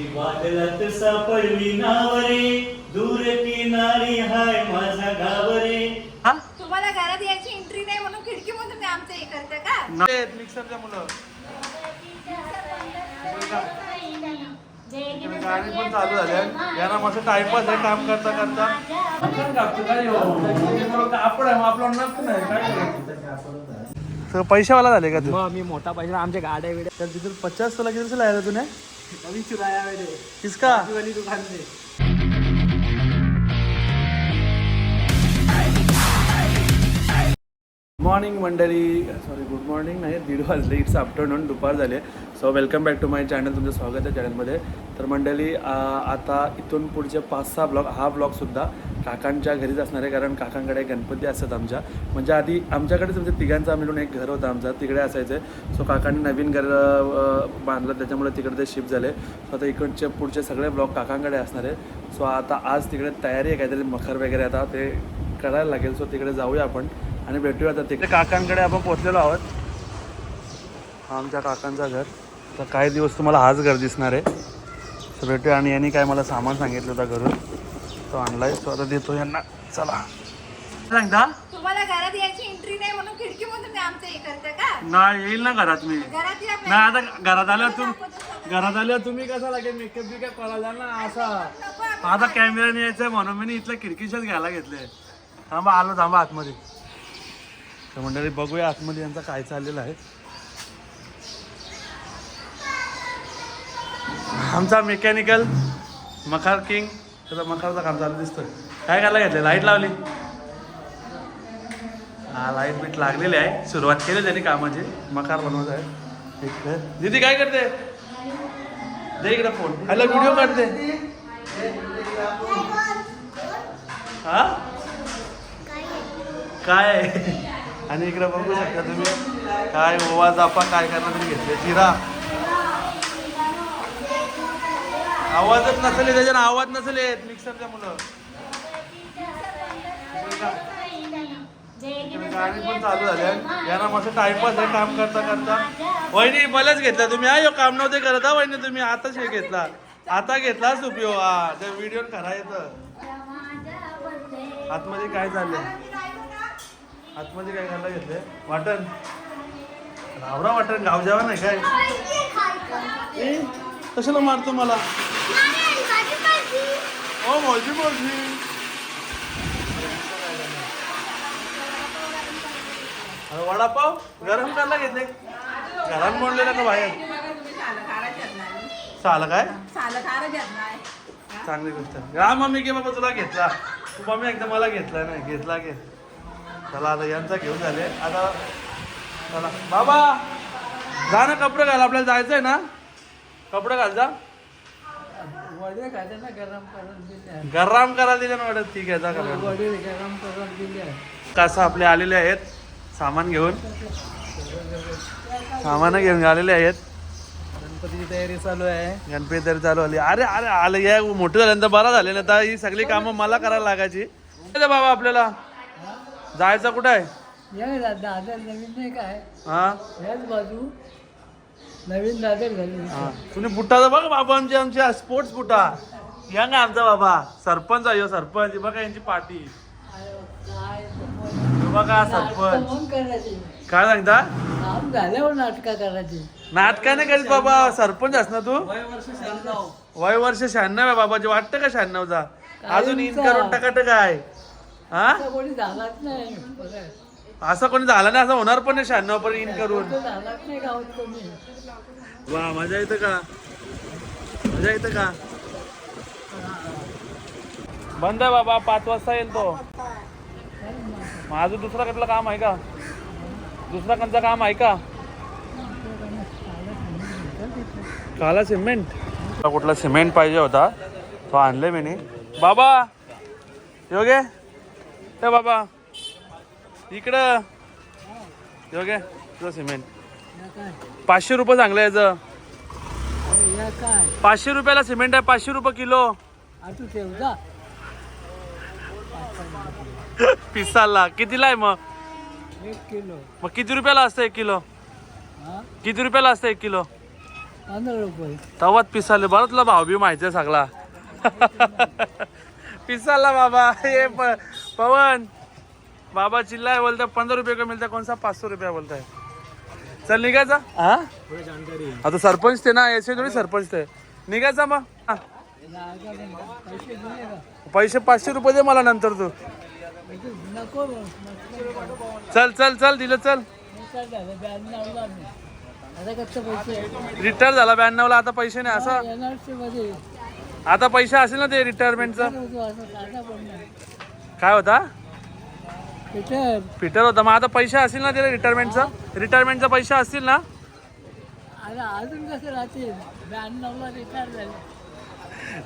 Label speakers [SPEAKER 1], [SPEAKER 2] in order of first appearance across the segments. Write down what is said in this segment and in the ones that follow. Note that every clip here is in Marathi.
[SPEAKER 1] माझी बादलात सापडली नावरे दूर किनारी हाय माझा गावरे.
[SPEAKER 2] हा?
[SPEAKER 3] तुम्हाला घरात यायची एंट्री नाही म्हणून खिडकीमधून मी आमचं हे करते का?
[SPEAKER 2] मिक्सरच्या मुलं. इकडे गाणी पण चालू झाल्या. यांना मस्त टाइमपास आहे काम करता करता. पैशावाला झाले का तू?
[SPEAKER 4] मी मोठा पैसा आमच्या गाड्या वेड्या
[SPEAKER 2] तर तिथून पचास सोला किती लायला तूने?
[SPEAKER 4] नवीन चुराया वेडे
[SPEAKER 2] किसका?
[SPEAKER 4] वाली दुकान से
[SPEAKER 2] मॉर्निंग मंडळी. सॉरी गुड मॉर्निंग नाही दीड वाजले. इट्स आफ्टरनून दुपार झाले. So welcome back to my channel तुमचं स्वागत आहे चॅनलमध्ये तर मंडळी आता इथून पुढचे पाच सहा ब्लॉग हा ब्लॉगसुद्धा काकांच्या घरीच असणार आहे कारण काकांकडे गणपती असतात आमच्या. म्हणजे आधी आमच्याकडे तुमच्या तिघांचा मिळून एक घर होतं आमचं तिकडे असायचं. सो काकांनी नवीन घर बांधलं त्याच्यामुळे तिकडे ते शिफ्ट झाले. सो आता इकडचे पुढचे सगळे ब्लॉग काकांकडे असणार आहे. सो आता आज तिकडे तयारी आहे काहीतरी मखर वगैरे आता ते करायला लागेल. सो तिकडे जाऊया आपण. आणि भेटूया आता तिकडे. काकांकडे आपण पोहोचलेलो आहोत. हा आमच्या काकांचा घर. तर काही दिवस तुम्हाला हाच घर दिसणार आहे. सो भेटूया. आणि यांनी काय मला सामान सांगितलं होतं घरून. तो आणलाय. तो आता देतो यांना. चला. सांगता?
[SPEAKER 3] तुम्हाला घरात यायची एंट्री नाही म्हणून खिडकीमधून मी आमचं हे करते का?
[SPEAKER 2] नाही येईल ना घरात मी.
[SPEAKER 3] घरात या
[SPEAKER 2] नाही आता घरात आल्यावर तुम्ही घरात आल्यावर तुम्ही कसा लागेल? मेकअप बिकअप करायला ना असा. आता कॅमेरा न्यायचा आहे म्हणून मी इथलं खिडकीच्याच घ्यायला घेतले थांबा आलो थांबा आतमध्ये. तर मंडळी बघूया आतमध्ये यांचा काय चाललेला आहे. आमचा मेकॅनिकल मखार किंग त्याचा मखारचा काम चालू दिसतोय. काय करायला घेतलं लाइट लावली. हा लाइट बीट लागलेली आहे. सुरुवात केली त्यांनी कामाची. मकार बनवत आहे. इकडे. दीदी काय करते? दे इकडे फोन हॅलो व्हिडिओ काढते. हा? काय आणि इकडे बघू शकता तुम्ही. काय ओवा जापा काय करणार तुम्ही घेतले. जिरा. आवाजच नसेल त्याच्यानं आवाज नसेल. येत मिक्सरच्या मुलं. गाणी पण चालू झाले यांना मस्त टाइमपास आहे काम करता करता. वहिनी मलाच घेतला तुम्ही. हा काम नव्हते करत हा वहिनी तुम्ही आताच हे घेतला. आता घेतलाच उपयोग हा त्या व्हिडिओ खरा येतं. आतमध्ये काय चाललंय? आतमध्ये काय करायला घेतलंय? वाटण. रावरा वाटण गाव जेवण आहे काय? ए, कशाला मारतो मला? ओ माझी माझी अरे वडापाव गरम करायला घेतले. घरात म्हणलेलं का बाहेर? चाल काय? चांगली गोष्ट. हा मम्मी घे बाबा तुला घेतला. तू मम्मी एकदा मला घेतला नाही. घेतला घे चला आता यांचा घेऊन झाले. आता चला. बाबा जा ना कपडे घाल आपल्याला जायचं आहे ना? कपडे घाल जा.
[SPEAKER 4] वडे खाते ना गरम करून दिले.
[SPEAKER 2] गरम करायला दिले ना वाटत ठीक आहे जा करा
[SPEAKER 4] वडे गरम करून दिले.
[SPEAKER 2] कसं आपले आलेले आहेत. सामान घेऊन. सामान घेऊन आलेले आहेत.
[SPEAKER 4] गणपतीची तयारी चालू आहे.
[SPEAKER 2] गणपती तरी चालू आली अरे अरे आलं या मोठं झाल्यानंतर बरं झाले. ना आता ही सगळी कामं मला करायला लागायची. बाबा आपल्याला. जायचं कुठं? आहे
[SPEAKER 4] दादर नवीन नाही काय
[SPEAKER 2] हा?
[SPEAKER 4] याच बाजू. नवीन दादर झाली.
[SPEAKER 2] हा. तुम्ही बुट्टाचा बघ बाबा आमचे आमच्या स्पोर्ट्स बुटा. या ना आमचा बाबा. सरपंच आहे ह्यो सरपंच. हे बघा यांची पार्टी
[SPEAKER 4] काय
[SPEAKER 2] हे बघा सरपंच.
[SPEAKER 4] करायची?
[SPEAKER 2] काय सांगता?
[SPEAKER 4] काम झाल्यावर नाटका करायची.
[SPEAKER 2] नाटका नाही करीत बाबा. सरपंच अस ना तू? वय वर्ष शहाण्णव. आहे बाबाजी वाटतं का शहाण्णवचा? अजून इन करून टकाटक आहे हा?
[SPEAKER 4] कोणी झालाच नाही. बघा.
[SPEAKER 2] असं कोणी झालं नाही असं होणार पण नाही शहाण्णव पण इन करून.
[SPEAKER 4] तो झालाच नाही गावात कोणी.
[SPEAKER 2] वा मजा येतं का? मजा येतं का? बंद आहे बाबा पाच वाजता येईल तो. अजून दुसरा कुठलं काम आहे का? दुसरा कोणतं काम आहे का? काला सिमेंट. कुठला सिमेंट पाहिजे होता तो आणले मी बाबा योगे ए बाबा. इकडं. योगे तुझं सिमेंट पाचशे रुपये चांगलं याचं. पाचशे रुपयाला सिमेंट आहे पाचशे रुपये किलो. पिसाला. कितीला आहे मग?
[SPEAKER 4] एक किलो
[SPEAKER 2] मग किती रुपयाला असतं एक किलो? किती रुपयाला असतं एक किलो?
[SPEAKER 4] पंधरा रुपये
[SPEAKER 2] तवात पिसाले. बरं तुला भाव बी माहिती आहे सगळा. पिसाला बाबा. हे पवन बाबा चिल्लाय बोलता पंद्रह रुपये का मिलता कौन सा पाच सौ रुपया बोलता है चल निघायचा हा आता सरपंच ते ना याचे थोडी सरपंच ते. निघायचा मग. हा.
[SPEAKER 4] पैसे
[SPEAKER 2] पाचशे रुपये दे मला नंतर तू. चल चल चल दिलं चल.
[SPEAKER 4] काय झालं ब्याण्णवला मी आता पैसे
[SPEAKER 2] रिटायर झाला ब्याण्णवला आता पैसे नाही असं. आता पैसे असेल ना ते रिटायरमेंटचं काय होता? फिटर होता. मग आता पैसे असतील ना त्याला रिटायरमेंटचं रिटायरमेंटचा पैसे असतील ना?
[SPEAKER 4] अजून कसं राहतील? ब्याण्णवला रिटायर झाले.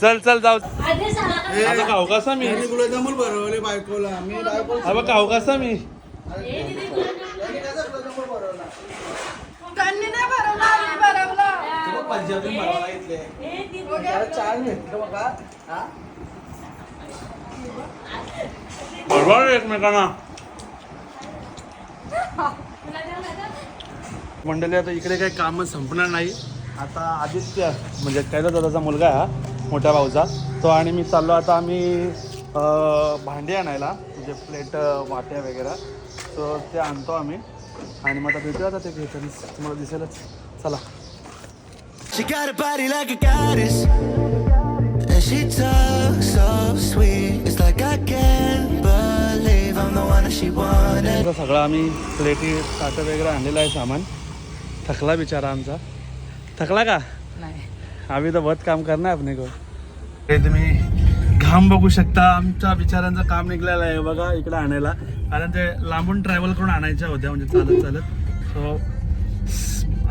[SPEAKER 2] चल चल जाऊ. आता खाऊ कसा मी
[SPEAKER 5] गुलाबजामुन भरवले बायकोला. मी बायको
[SPEAKER 2] अबा खाऊ कसा मी
[SPEAKER 5] पंजाबी भरवला इथले. चार मिनिट बघा. हा?
[SPEAKER 2] बरोबर एकमेकांना. मंडळी आता इकडे काही कामं संपणार नाही. आता आदित्य म्हणजे कैलास दादाचा मुलगा आहे हा मोठ्या भाऊचा. तो आणि मी चाललो आता आम्ही भांडी आणायला म्हणजे प्लेट वाट्या वगैरे. सो ते आणतो आम्ही. आणि मग आता भेटू आता ते घेताना तुम्हाला दिसेलच चला.
[SPEAKER 6] She got a body like a goddess. And she talks so sweet.
[SPEAKER 2] सगळं आम्ही प्लेटी ताटं वगैरे आणलेलं आहे सामान. थकला बिचारा आमचा. थकला का?
[SPEAKER 4] नाही.
[SPEAKER 2] आम्ही तर बहुत काम करणार आपने को हे तुम्ही घाम बघू शकता. आमच्या बिचाऱ्यांचं काम निघलेलं आहे बघा इकडे आणायला. कारण ते लांबून ट्रॅव्हल करून आणायच्या होत्या म्हणजे चालत चालत. सो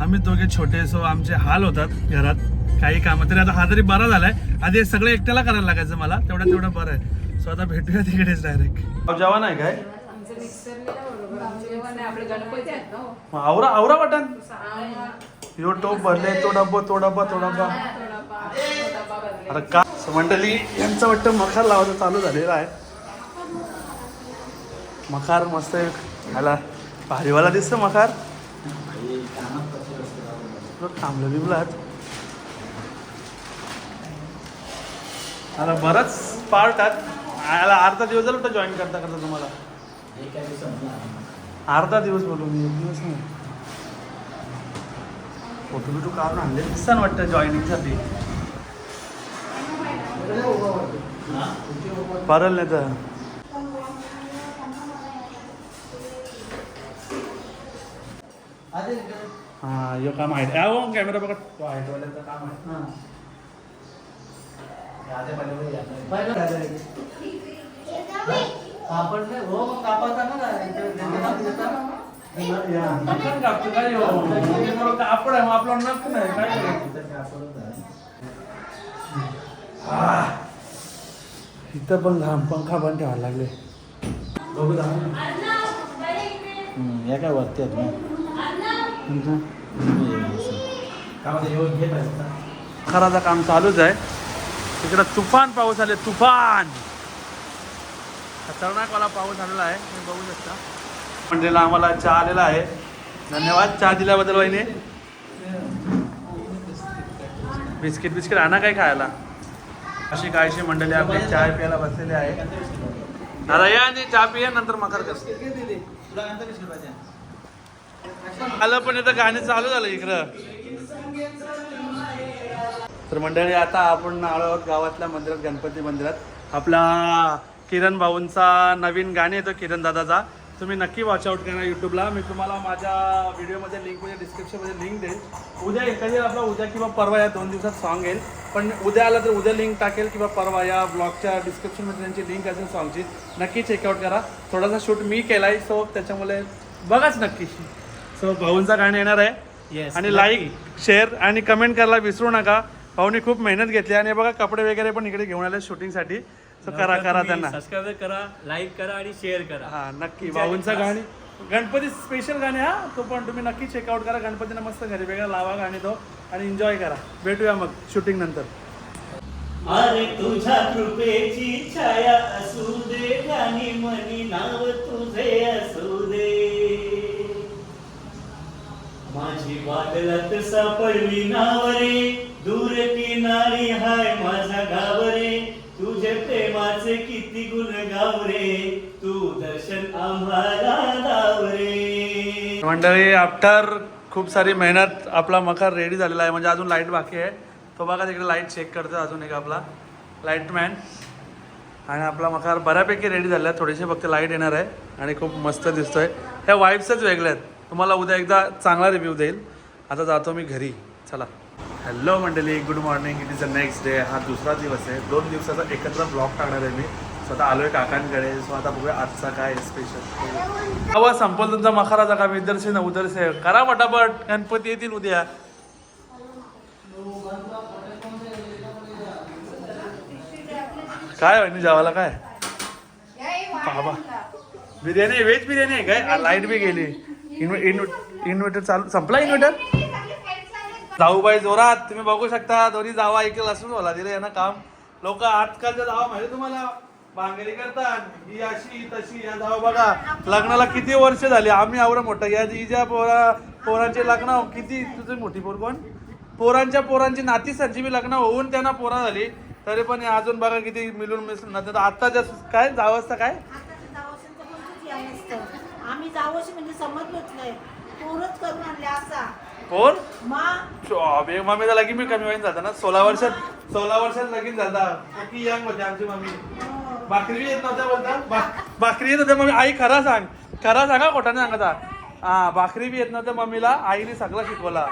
[SPEAKER 2] आम्ही दोघे छोटे सो आमचे हाल होतात घरात. काही कामं. तरी आता हा तरी बरा झालाय. आधी हे सगळं एकट्याला करायला लागायचं मला. तेवढं तेवढं बरं आहे. सो आता भेटूया तिकडेच डायरेक्ट जेवण आहे काय? मग आवरा आवरा बटन. यो टोप भरले तो डब्बा तो डब्बा तो डब्बा. अरे का? मंडळी यांचं वाटतं मखार लावायचं चालू झालेलं आहे. मखार मस्त ह्याला भारीवाला दिसतं मखार. थांबलं बिबलाच आता बरंच पार्ट आहेत याला अर्धा दिवस झाला होता जॉईन करता करता तुम्हाला? अर्धा दिवस बोलू मी एक दिवस नाही. फोटो बिटो काढून आणले. दिसताना वाटतं जॉईनिंगसाठी. परल नाही तर. हा यो काम आहे. हो कॅमेरा बघा तो हाईटवाल्याचं काम आहे.
[SPEAKER 5] आपण नाही हो मग कापाचा ना
[SPEAKER 2] नक्कन कापतो काय हो? मला कापड आहे मग आपलं नक्क नाही काय करायचं? आह. इथं पण घाम पंखा पण ठेवायला लागले बघू दाखव.
[SPEAKER 5] या काय वरती आहेत ना
[SPEAKER 2] खराचं काम चालूच आहे तिकडं तुफान पाऊस आले तुफान खतरनाकवाला पाऊस आलेला आहे तुम्ही बघू शकता. मंडळीला आम्हाला चहा आलेला आहे. धन्यवाद. चहा दिल्याबद्दल वहिनी. बिस्किट बिस्किट आणा काय खायला? अशी काहीशी मंडळी आपली चहा प्यायला बसलेली आहे. दादा या आणि चहा पिया नंतर मकर कर आलं पण इथं गाणे चालू झालं इकडं. तर मंडळी आता आपण आलो आहोत गावातल्या मंदिरात गणपती मंदिरात. आपला किरण भाऊंचा नवीन गाणे येतो किरण दादाचा. तुम्ही नक्की वॉच आउट करा यूट्यूबला मी तुम्हाला माझ्या व्हिडिओमध्ये लिंकमध्ये डिस्क्रिप्शनमध्ये लिंक देईल उद्या एखादी आपला उद्या किंवा परवा या दोन दिवसात सॉन्ग येईल. पण उद्या आला तर उद्या लिंक टाकेल किंवा परवा या ब्लॉगच्या डिस्क्रिप्शनमध्ये त्यांची लिंक असेल सॉन्गची नक्की चेकआउट करा. थोडासा शूट मी केला आहे सो त्याच्यामुळे बघाच नक्की. सो भाऊंचा गाणं येणार आहे. आणि लाईक शेअर आणि कमेंट करायला विसरू नका. भाऊनी खूप मेहनत घेतली. आणि बघा कपडे वगैरे पण इकडे घेऊन आले शूटिंगसाठी सो करा करा त्यांना.
[SPEAKER 1] सबस्क्राईब करा लाईक करा आणि शेअर करा.
[SPEAKER 2] हा नक्की. भाऊंचा गाणी. गणपती स्पेशल गाणे हा. तो पण तुम्ही नक्की चेकआउट करा. गणपतीला मस्त घरी वेगळा लावा गाणी तो. आणि एन्जॉय करा. भेटूया मग शूटिंग नंतर.
[SPEAKER 1] अरे तुझ्या कृपेची छाया असू दे आणि मनी नाव तुझे असू दे. माझी वादळात सापडली नावरे दूर किनारी हाय प्रेमाचे किती गुण गावरे तू दर्शन आम्हाला दावरे
[SPEAKER 2] मंडळी आफ्टर खूप सारी मेहनत आपला मकार रेडी झालेला आहे. म्हणजे अजून लाइट बाकी आहे. तो बघा तिकडे लाइट चेक करतो अजून एक आपला. लाईटमॅन आणि आपला मकार बऱ्यापैकी रेडी झाला आहे. थोडीशी फक्त लाइट येणार आहे. आणि खूप मस्त दिसतोय. ह्या वाईब्सच वेगळ्या आहेत. तुम्हाला उद्या एकदा चांगला रिव्ह्यू देईल. आता जातो मी घरी. चला. हॅलो मंडळी. Good morning it is the next day हा दुसरा दिवस आहे. दोन दिवसाचा एकत्र ब्लॉग टाकणार आहे मी. स्वतः आलोय काकांकडे. सो आता बघूया आजचा काय स्पेशल हवा संपल तुमचा मखाराचा काम इधरसे ना उधरसे करा पटापट. गणपती येतील उद्या. काय होईल जावाला काय? बाबा. बिर्याणी व्हेज बिर्याणी आहे काय? लाइट बी गेली. इन्व्हर्टर चालू संपला इन्व्हर्टर जाऊबाई जोरात तुम्ही बघू शकता दोन्ही जावा ऐकेल असून बोला दिलं यांना काम. लोक आजकालच्या जावा माहिती तुम्हाला? बांगडी करतात ही अशी तशी या जावा बघा. लग्नाला किती वर्ष झाली? आम्ही आवडं मोठं. या ज्या पोरा पोरांचे लग्न हो- किती तुझी मोठी पोर कोण? पोरांच्या पोरांची नाती संची बी लग्न होऊन त्यांना पोरा झाली. तरी पण हे अजून बघा किती मिळून मिसळून आता आत्ताच्या काय? जावं
[SPEAKER 7] असतं काय? आम्ही जावं म्हणजे समजलोच नाही. पोरच करून आणले असा.
[SPEAKER 2] कोण?
[SPEAKER 7] मा.
[SPEAKER 2] अबे मम्मीचा लगीन मी कमी होईन जाता ना. सोळा वर्षात सोळा वर्षात लगीन झाला. की यंग होते आमची मम्मी भाकरी बी येत नव्हत्या बोलता. भाकरी येत होत्या मम्मी आई खरा सांग. खरा सांगा खोटाने सांगता हा भाकरी बी येत नव्हत्या मम्मीला आईने सगळं शिकवला.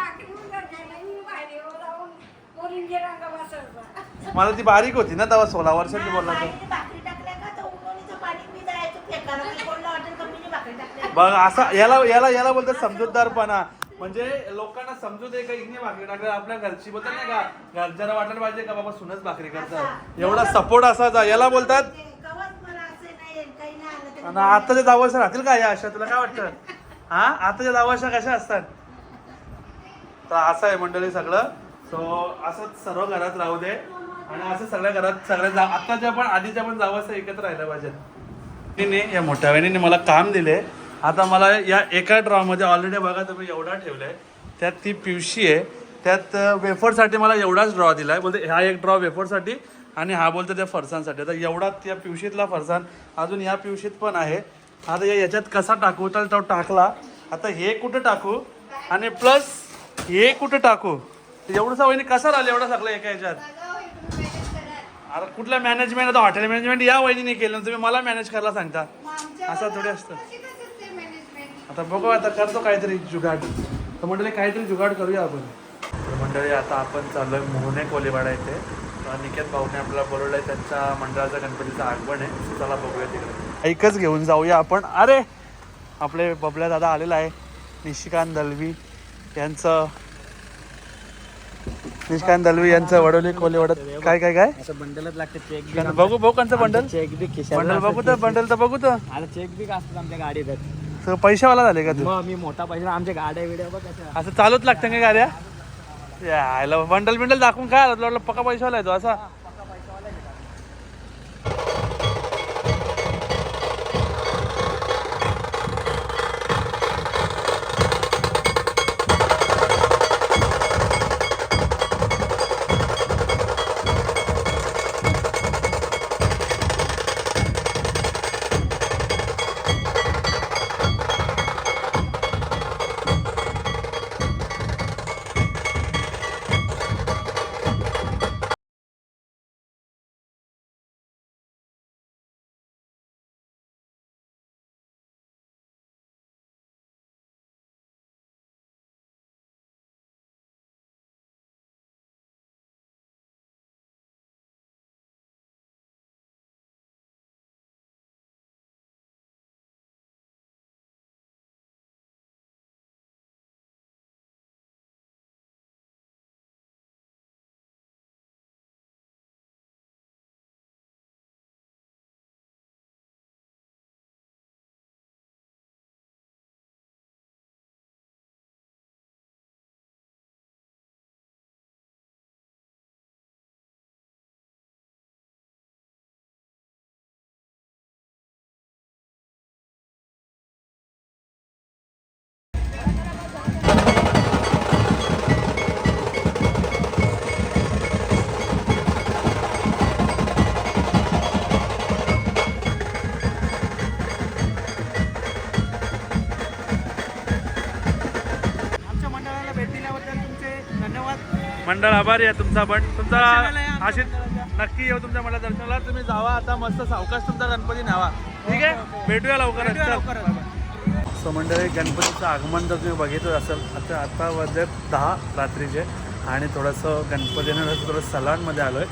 [SPEAKER 2] मला ती बारीक होती ना तेव्हा सोळा वर्षाची बोलला तर.
[SPEAKER 7] आईने भाकरी टाकल्या का? तर उन्हाळीचं पाणी मी जायचं फेकायला. काही कोणाला वाटेल का मी भाकरी टाकल्या
[SPEAKER 2] बघ असा याला याला याला बोलतात समजूतदारपणा. म्हणजे लोकांना समजू दे का इथे भाकरी टाकल्या आपल्या घरची बोलतात नाही का घरच्याला वाटायला पाहिजे का बाबा सुनच भाकरी करतात? एवढा सपोर्ट असायचा. याला बोलतात
[SPEAKER 7] असे तरी
[SPEAKER 2] आणि आताच्या जावशा राहतील का या अशा? तुला काय वाटतं? हा? आताच्या जावशा कशा असतात? तर असं आहे मंडळी सगळं. सो असंच सर्व घरात राहू दे. आणि असं सगळ्या घरात सगळ्या जा आताच्या पण आधीच्या पण जावं एकत्र राहिल्या पाहिजेत तिने या मोठ्या वहिनीने मला काम दिले. आता मला या एका ड्रॉमध्ये ऑलरेडी बघा तुम्ही एवढा ठेवलाय. त्यात ती पिवशी आहे. त्यात वेफरसाठी मला एवढाच ड्रॉ दिलाय. बोलते हा एक ड्रॉ वेफरसाठी आणि हा बोलतो त्या फरसांसाठी आता एवढा त्या पिवशीतला फरसाण अजून या पिवशीत पण आहे. आता या याच्यात कसा टाकू तर तो टाकला. आता हे कुठं टाकू? आणि प्लस हे कुठं टाकू? एवढंसा वहिनी कसा राहिलं एवढं सगळं एका याच्यात? अरे कुठलं मॅनेजमेंट आता हॉटेल मॅनेजमेंट या वहिनीने केलं तुम्ही मला मॅनेज करायला सांगता. असं थोडी असतं. आता बघू आता करतो काहीतरी जुगाड. तर मंडळी काहीतरी जुगाड करूया आपण. तर मंडळी आता आपण चाललोय मोहने कोलीवाडा तर निकेत भाऊने आपल्याला बोलवलंय त्यांच्या मंडळाचा गणपतीचं आगमन आहे. चला बघूया तिकडे. ऐकच घेऊन जाऊया आपण. अरे आपले बबल्या दादा आलेला आहे. निशिकांत दलवी यांचं निशिकांत दलवी यांचं वडोली कोलीवाड्यात काय काय काय?
[SPEAKER 5] असं बंडलच लागते चेक
[SPEAKER 2] बघू कोणचं बंडल
[SPEAKER 5] चेक बी
[SPEAKER 2] बंडल बघू तर बंडल तर बघू तर.
[SPEAKER 5] आता चेक बी असतात आमच्या गाडीत.
[SPEAKER 2] तर पैशावाला झाले का तू?
[SPEAKER 5] मग मी मोठा पैसा आमच्या गाड्या बघ कशा.
[SPEAKER 2] असं चालूच लागतं का गाड्या? यायला बंडल बिंडल दाखवून काय आला तुला पक्का पैशावाला आहे तो असा. मंडळ आभारी आहे तुमचा पण. तुमचा अशीच नक्की येऊ तुमच्या मंडळ दर्शनाला. तुम्ही जावा आता मस्त सावकाश तुमचा गणपती न्यावा. ठीक आहे? भेटूया लवकरच. सो मंडळी गणपतीचं आगमन जर तुम्ही बघितलं असेल आता आता वाजले दहा रात्रीचे आणि थोडंसं गणपतीनं थोडं सलानमध्ये आलो आहे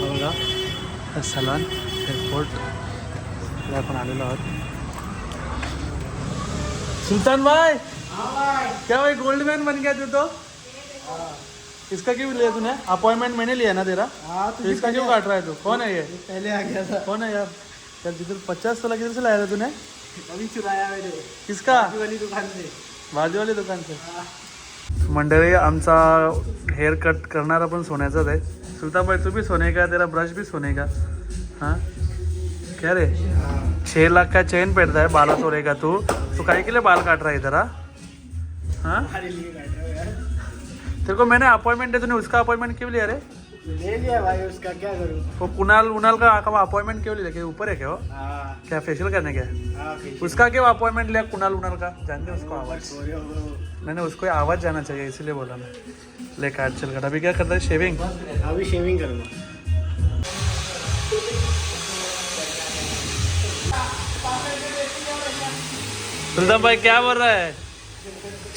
[SPEAKER 2] बघा हे सलान एअरपोर्ट आपण आलेलो आहोत. सुल्तान भाई क्या भाई गोल्ड मैन बन गया तू तो? इसका क्यों लिया तूने? अपॉइंटमेंट मैंने लिया ना तेरा।
[SPEAKER 5] हाँ
[SPEAKER 2] तो इसका क्यों काट रहा है तू? कौन है ये?
[SPEAKER 5] पहले आ गया था।
[SPEAKER 2] कौन है यार? यार जिधर पचास सोलह किधर से लाया था तूने?
[SPEAKER 5] अभी चुराया मैंने
[SPEAKER 2] किसका?
[SPEAKER 5] वाली दुकान से।
[SPEAKER 2] बाजू वाली दुकान से। मंडळी आमचा हेअर कट करणारा पण सोन्याचाच आहे सुलतान भाई तू भी सोने का? तेरा ब्रश भी सोने का? हाँ? क्या रे? छः लाख का चेन पहनता है बारह सोने का तू? तू काहे के लिए बाल काट रहा है इधर हाँ? हाँ तेरे को मैंने अपॉइंटमेंट दिया तूने उसका अपॉइंटमेंट क्यों लिया रे?
[SPEAKER 5] ले लिया भाई उसका क्या करूँ?
[SPEAKER 2] वो कुणाल उनाल का अपॉइंटमेंट क्यों लिया? क्या ऊपर है क्या वो?
[SPEAKER 5] हाँ।
[SPEAKER 2] क्या फेशियल करने का है?
[SPEAKER 5] हाँ
[SPEAKER 2] उसका क्यों अपॉइंटमेंट लिया कुणाल उनाल का? जानते हो उसको आवाज़। नहीं नहीं उसको आवाज़ जाना चाहिए इसीलिए बोला मैं। ले काट चल काट। अभी क्या करता है? शेविंग
[SPEAKER 5] अभी शेविंग करूँगा
[SPEAKER 2] सुल्तान भाई क्या बोल रहा है?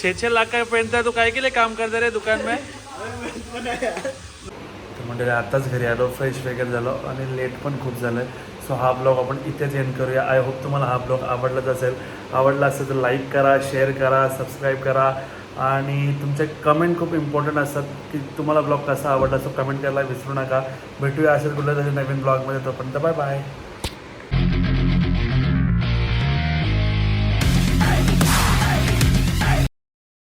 [SPEAKER 2] छः छः लाख का तो काय के लिए काम करते रे दुकान में? तर म्हणजे आताच घरी आलो फ्रेश वगैरे झालो आणि लेट पण खूप झालं सो हा ब्लॉग आपण इथेच एंड करूया. आय होप तुम्हाला हा ब्लॉग आवडलाच असेल. आवडला असेल तर लाईक करा शेअर करा सबस्क्राईब करा. आणि तुमचे कमेंट खूप इम्पॉर्टंट असतात की तुम्हाला ब्लॉग कसा आवडला सो कमेंट करायला विसरू नका. भेटूया असेल कुठल्या तरी नवीन ब्लॉगमध्ये तोपर्यंत बाय बाय